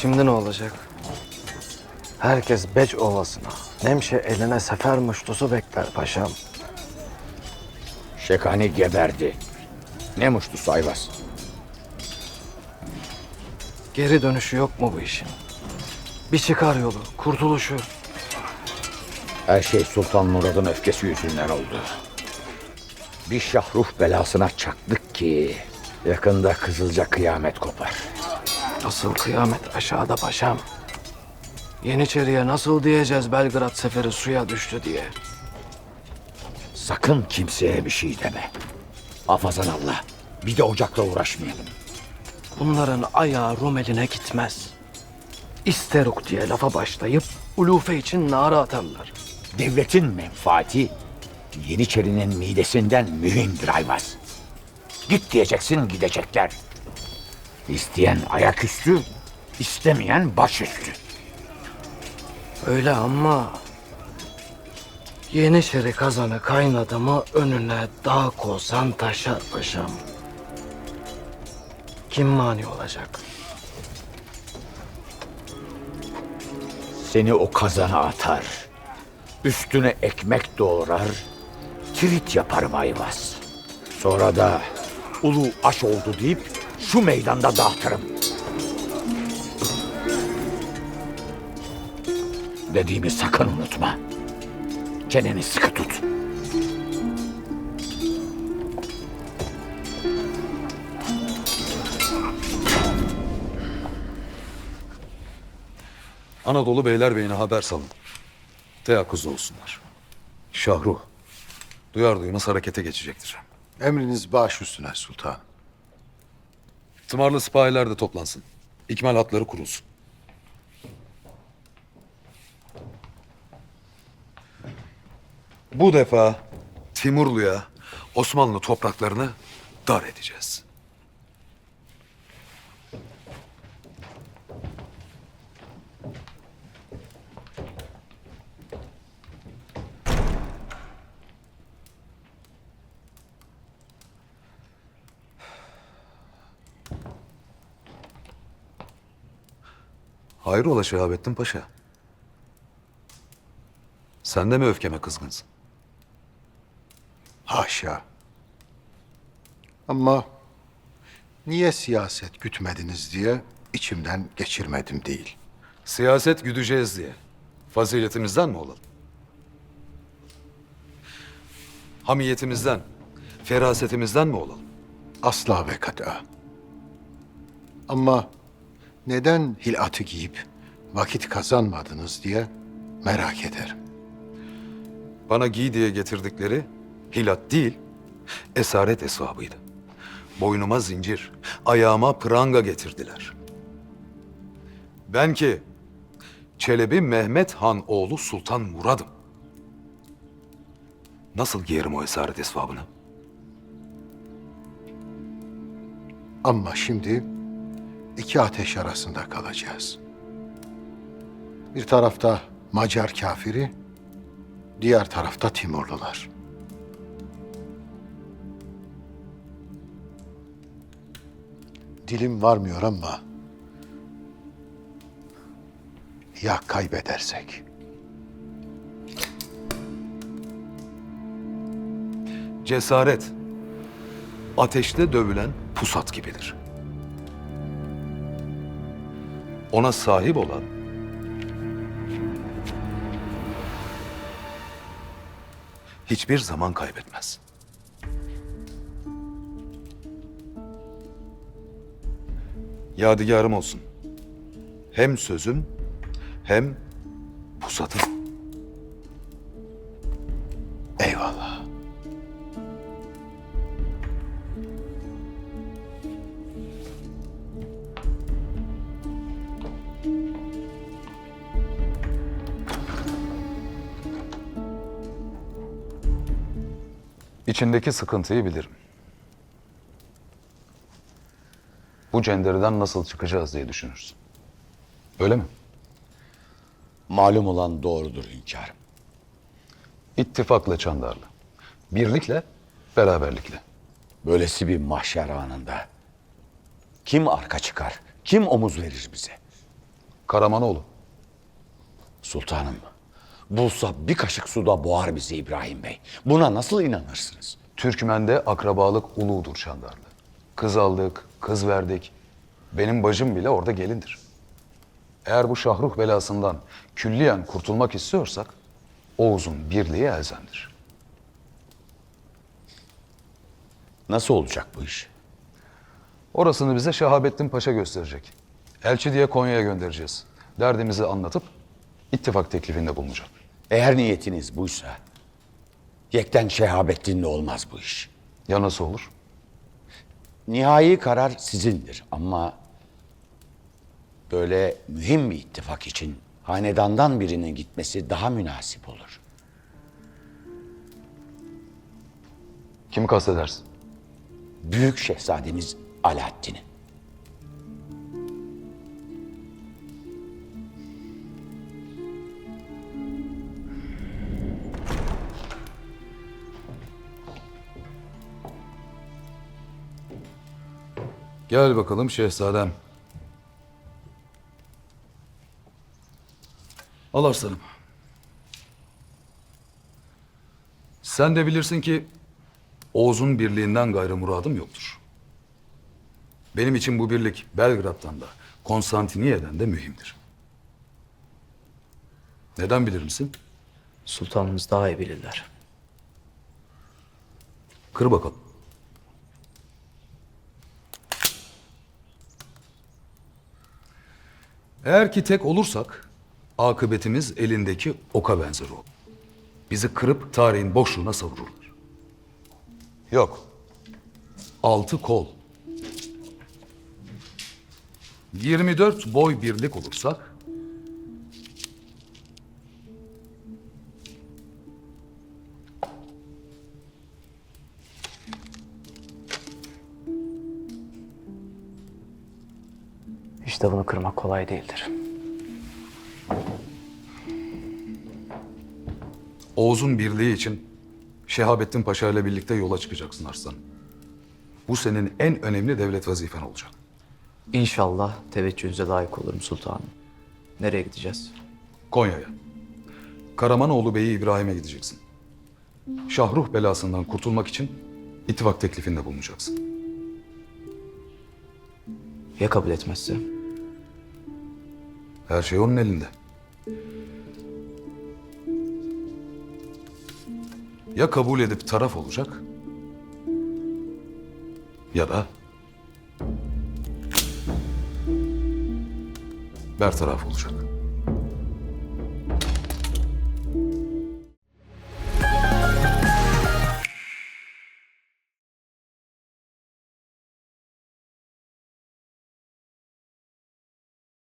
Şimdi ne olacak? Herkes Beç Ovası'na, Nemşe eline sefer muştusu bekler paşam. Şekani geberdi. Ne muştu Ayvaz. Geri dönüşü yok mu bu işin? Bir çıkar yolu, kurtuluşu. Her şey Sultan Murad'ın öfkesi yüzünden oldu. Bir şahruh belasına çaktık ki yakında Kızılca kıyamet kopar. Asıl kıyamet aşağıda paşam. Yeniçeriye nasıl diyeceğiz Belgrad seferi suya düştü diye? Sakın kimseye bir şey deme. Hafazan Allah. Bir de ocakla uğraşmayalım. Bunların ayağı Rum eline gitmez. İsteruk diye lafa başlayıp ulufe için nara atarlar. Devletin menfaati Yeniçerinin midesinden mühimdir Ayvaz. Git diyeceksin gidecekler. İsteyen ayaküstü, istemeyen başüstü. Öyle ama Yeniçeri kazanı kaynadı mı önüne dağ kozan taşar paşam. Kim mani olacak? Seni o kazana atar. Üstüne ekmek doğrar. Tirit yaparım Ayvaz. Sonra da ulu aş oldu deyip şu meydanda dağıtırım. Dediğimi sakın unutma. Çeneni sıkı tut. Anadolu Beylerbeyine haber salın. Teyakkuzda olsunlar. Şahruh. Duyar duymaz harekete geçecektir. Emriniz baş üstüne sultan. Tımarlı sipahiler de toplansın. İkmal hatları kurulsun. Bu defa Timurlu'ya Osmanlı topraklarını dar edeceğiz. Hayrola Şehabettin Paşa? Sen de mi öfkeme kızgınsın? Haşa. Ama niye siyaset gütmediniz diye içimden geçirmedim değil. Siyaset güdeceğiz diye. Faziletimizden mi olalım? Hamiyetimizden, ferasetimizden mi olalım? Asla ve kata. Ama neden hilatı giyip vakit kazanmadınız diye merak ederim. Bana giy diye getirdikleri hilat değil, esaret esvabıydı. Boynuma zincir, ayağıma pranga getirdiler. Ben ki Çelebi Mehmet Han oğlu Sultan Murad'ım. Nasıl giyerim o esaret esvabını? Ama şimdi iki ateş arasında kalacağız. Bir tarafta Macar kafiri, diğer tarafta Timurlular. Dilim varmıyor ama ya kaybedersek? Cesaret, ateşte dövülen pusat gibidir. Ona sahip olan, hiçbir zaman kaybetmez. Yadigarım olsun. Hem sözüm, hem pusatım. Eyvallah. İçindeki sıkıntıyı bilirim. Bu cendereden nasıl çıkacağız diye düşünürsün. Öyle mi? Malum olan doğrudur hünkârım. İttifakla Çandarlı. Birlikle, beraberlikle. Böylesi bir mahşer anında kim arka çıkar, kim omuz verir bize? Karamanoğlu. Sultanım, bulsa bir kaşık suda boğar bizi İbrahim Bey. Buna nasıl inanırsınız? Türkmen'de akrabalık uludur Şandarlı. Kız aldık, kız verdik. Benim bacım bile orada gelindir. Eğer bu şahruh belasından külliyen kurtulmak istiyorsak Oğuz'un birliği elzemdir. Nasıl olacak bu iş? Orasını bize Şehabettin Paşa gösterecek. Elçi diye Konya'ya göndereceğiz. Derdimizi anlatıp ittifak teklifinde bulunacak. Eğer niyetiniz buysa, yekten Şehabettin'le olmaz bu iş. Ya nasıl olur? Nihai karar sizindir ama böyle mühim bir ittifak için hanedandan birinin gitmesi daha münasip olur. Kimi kastedersin? Büyük şehzademiz Alaaddin'i. Gel bakalım şehzadem. Al arslanım. Sen de bilirsin ki Oğuz'un birliğinden gayrı muradım yoktur. Benim için bu birlik Belgrad'dan da Konstantiniye'den de mühimdir. Neden bilir misin? Sultanımız daha iyi bilirler. Kır bakalım. Eğer ki tek olursak akıbetimiz elindeki oka benzer olur. Bizi kırıp tarihin boşluğuna savururlar. Yok. Altı kol. 24 boy birlik olursak İşte bunu kırmak kolay değildir. Oğuz'un birliği için Şehabettin Paşa ile birlikte yola çıkacaksın Arslan. Bu senin en önemli devlet vazifen olacak. İnşallah teveccühünüze layık olurum sultanım. Nereye gideceğiz? Konya'ya. Karamanoğlu Bey'i İbrahim'e gideceksin. Şahruh belasından kurtulmak için ittifak teklifinde bulunacaksın. Ya kabul etmezse? Her şey onun elinde. Ya kabul edip taraf olacak ya da bertaraf olacak.